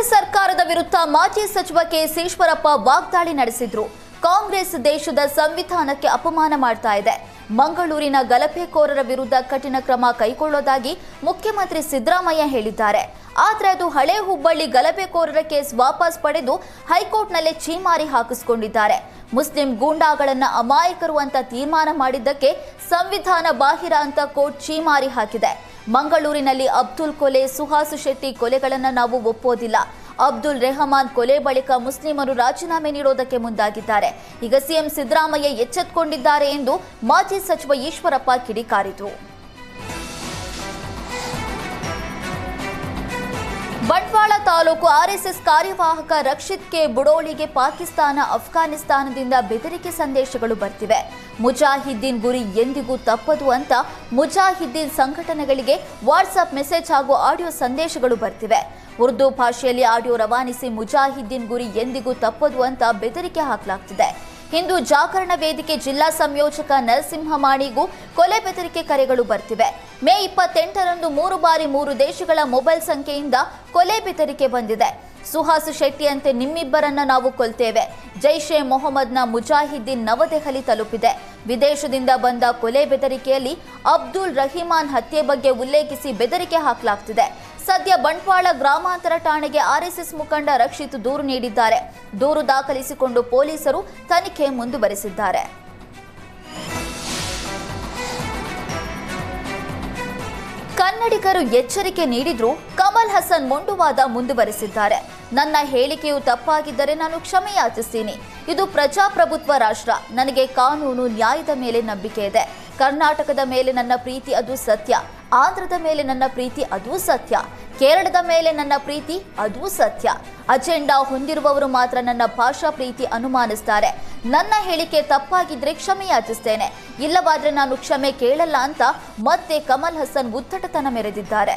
ಕಾಂಗ್ರೆಸ್ ಸರ್ಕಾರದ ವಿರುದ್ಧ ಮಾಜಿ ಸಚಿವ ಕೆಎಸ್ ಈಶ್ವರಪ್ಪ ವಾಗ್ದಾಳಿ ನಡೆಸಿದ್ರು. ಕಾಂಗ್ರೆಸ್ ದೇಶದ ಸಂವಿಧಾನಕ್ಕೆ ಅಪಮಾನ ಮಾಡ್ತಾ ಇದೆ. ಮಂಗಳೂರಿನ ಗಲಭೆಕೋರರ ವಿರುದ್ಧ ಕಠಿಣ ಕ್ರಮ ಕೈಗೊಳ್ಳೋದಾಗಿ ಮುಖ್ಯಮಂತ್ರಿ ಸಿದ್ದರಾಮಯ್ಯ ಹೇಳಿದ್ದಾರೆ. ಆದರೆ ಅದು ಹಳೆ ಹುಬ್ಬಳ್ಳಿ ಗಲಭೆಕೋರರ ಕೇಸ್ ವಾಪಸ್ ಪಡೆದು ಹೈಕೋರ್ಟ್ನಲ್ಲೇ ಚೀಮಾರಿ ಹಾಕಿಸಿಕೊಂಡಿದ್ದಾರೆ. ಮುಸ್ಲಿಂ ಗೂಂಡಾಗಳನ್ನು ಅಮಾಯಕರು ಅಂತ ತೀರ್ಮಾನ ಮಾಡಿದ್ದಕ್ಕೆ ಸಂವಿಧಾನ ಬಾಹಿರ ಅಂತ ಕೋರ್ಟ್ ಚೀಮಾರಿ ಹಾಕಿದೆ. ಮಂಗಳೂರಿನಲ್ಲಿ ಅಬ್ದುಲ್ ಕೊಲೆ, ಸುಹಾಸು ಶೆಟ್ಟಿ ಕೊಲೆಗಳನ್ನು ನಾವು ಒಪ್ಪೋದಿಲ್ಲ. ಅಬ್ದುಲ್ ರೆಹಮಾನ್ ಕೊಲೆ ಬಳಿಕ ಮುಸ್ಲಿಮರು ರಾಜೀನಾಮೆ ನೀಡೋದಕ್ಕೆ ಮುಂದಾಗಿದ್ದಾರೆ. ಈಗ ಸಿಎಂ ಸಿದ್ದರಾಮಯ್ಯ ಎಚ್ಚೆತ್ತುಕೊಂಡಿದ್ದಾರೆ ಎಂದು ಮಾಜಿ ಸಚಿವ ಈಶ್ವರಪ್ಪ ಕಿಡಿಕಾರಿದರು. ಬಂಟ್ವಾಳ ತಾಲೂಕು ಆರ್ಎಸ್ಎಸ್ ಕಾರ್ಯವಾಹಕ ರಕ್ಷಿತ್ ಕೆ ಬುಡೋಳಿಗೆ ಪಾಕಿಸ್ತಾನ, ಅಫ್ಘಾನಿಸ್ತಾನದಿಂದ ಬೆದರಿಕೆ ಸಂದೇಶಗಳು ಬರ್ತಿವೆ. ಮುಜಾಹಿದ್ದೀನ್ ಗುರಿ ಎಂದಿಗೂ ತಪ್ಪದು ಅಂತ ಮುಜಾಹಿದ್ದೀನ್ ಸಂಘಟನೆಗಳಿಗೆ ವಾಟ್ಸಪ್ ಮೆಸೇಜ್ ಹಾಗೂ ಆಡಿಯೋ ಸಂದೇಶಗಳು ಬರ್ತಿವೆ. ಉರ್ದು ಭಾಷೆಯಲ್ಲಿ ಆಡಿಯೋ ರವಾನಿಸಿ ಮುಜಾಹಿದ್ದೀನ್ ಗುರಿ ಎಂದಿಗೂ ತಪ್ಪದು ಅಂತ ಬೆದರಿಕೆ ಹಾಕಲಾಗ್ತಿದೆ. ಹಿಂದೂ ಜಾಗರಣ ವೇದಿಕೆ ಜಿಲ್ಲಾ ಸಂಯೋಜಕ ನರಸಿಂಹಮಾಣಿಗೂ ಕೊಲೆ ಬೆದರಿಕೆ ಕರೆಗಳು ಬರ್ತಿವೆ. ಮೇ ಇಪ್ಪತ್ತೆಂಟರಂದು ಮೂರು ಬಾರಿ ಮೂರು ದೇಶಗಳ ಮೊಬೈಲ್ ಸಂಖ್ಯೆಯಿಂದ ಕೊಲೆ ಬೆದರಿಕೆ ಬಂದಿದೆ. ಸುಹಾಸು ಶೆಟ್ಟಿಯಂತೆ ನಿಮ್ಮಿಬ್ಬರನ್ನ ನಾವು ಕೊಲ್ತೇವೆ. ಜೈಷೆ ಮೊಹಮ್ಮದ್ನ ಮುಜಾಹಿದ್ದೀನ್ ನವದೆಹಲಿ ತಲುಪಿದೆ. ವಿದೇಶದಿಂದ ಬಂದ ಕೊಲೆ ಬೆದರಿಕೆಯಲ್ಲಿ ಅಬ್ದುಲ್ ರಹಿಮಾನ್ ಹತ್ಯೆ ಬಗ್ಗೆ ಉಲ್ಲೇಖಿಸಿ ಬೆದರಿಕೆ ಹಾಕಲಾಗ್ತಿದೆ. ಸದ್ಯ ಬಂಟ್ವಾಳ ಗ್ರಾಮಾಂತರ ಠಾಣೆಗೆ ಆರ್ಎಸ್ಎಸ್ ಮುಖಂಡ ರಕ್ಷಿತ್ ದೂರು ನೀಡಿದ್ದಾರೆ. ದೂರು ದಾಖಲಿಸಿಕೊಂಡು ಪೊಲೀಸರು ತನಿಖೆ ಮುಂದುವರೆಸಿದ್ದಾರೆ. ಕನ್ನಡಿಗರು ಎಚ್ಚರಿಕೆ ನೀಡಿದ್ರೂ ಕಮಲ್ ಹಸನ್ ಮೊಂಡುವಾದ ಮುಂದುವರೆಸಿದ್ದಾರೆ. ನನ್ನ ಹೇಳಿಕೆಯು ತಪ್ಪಾಗಿದ್ದರೆ ನಾನು ಕ್ಷಮೆಯಾಚಿಸ್ತೀನಿ. ಇದು ಪ್ರಜಾಪ್ರಭುತ್ವ ರಾಷ್ಟ್ರ. ನನಗೆ ಕಾನೂನು ನ್ಯಾಯದ ಮೇಲೆ ನಂಬಿಕೆ ಇದೆ. ಕರ್ನಾಟಕದ ಮೇಲೆ ನನ್ನ ಪ್ರೀತಿ ಅದು ಸತ್ಯ, ಆಂಧ್ರದ ಮೇಲೆ ನನ್ನ ಪ್ರೀತಿ ಅದು ಸತ್ಯ, ಕೇರಳದ ಮೇಲೆ ನನ್ನ ಪ್ರೀತಿ ಅದು ಸತ್ಯ. ಅಜೆಂಡಾ ಹೊಂದಿರುವವರು ಮಾತ್ರ ನನ್ನ ಭಾಷಾ ಪ್ರೀತಿ ಅನುಮಾನಿಸ್ತಾರೆ. ನನ್ನ ಹೇಳಿಕೆ ತಪ್ಪಾಗಿದ್ರೆ ಕ್ಷಮೆ ಯಾಚಿಸ್ತೇನೆ. ಇಲ್ಲವಾದ್ರೆ ನಾನು ಕ್ಷಮೆ ಕೇಳಲ್ಲ ಅಂತ ಮತ್ತೆ ಕಮಲ್ ಹಸನ್ ಉದ್ದಟತನ ಮೆರೆದಿದ್ದಾರೆ.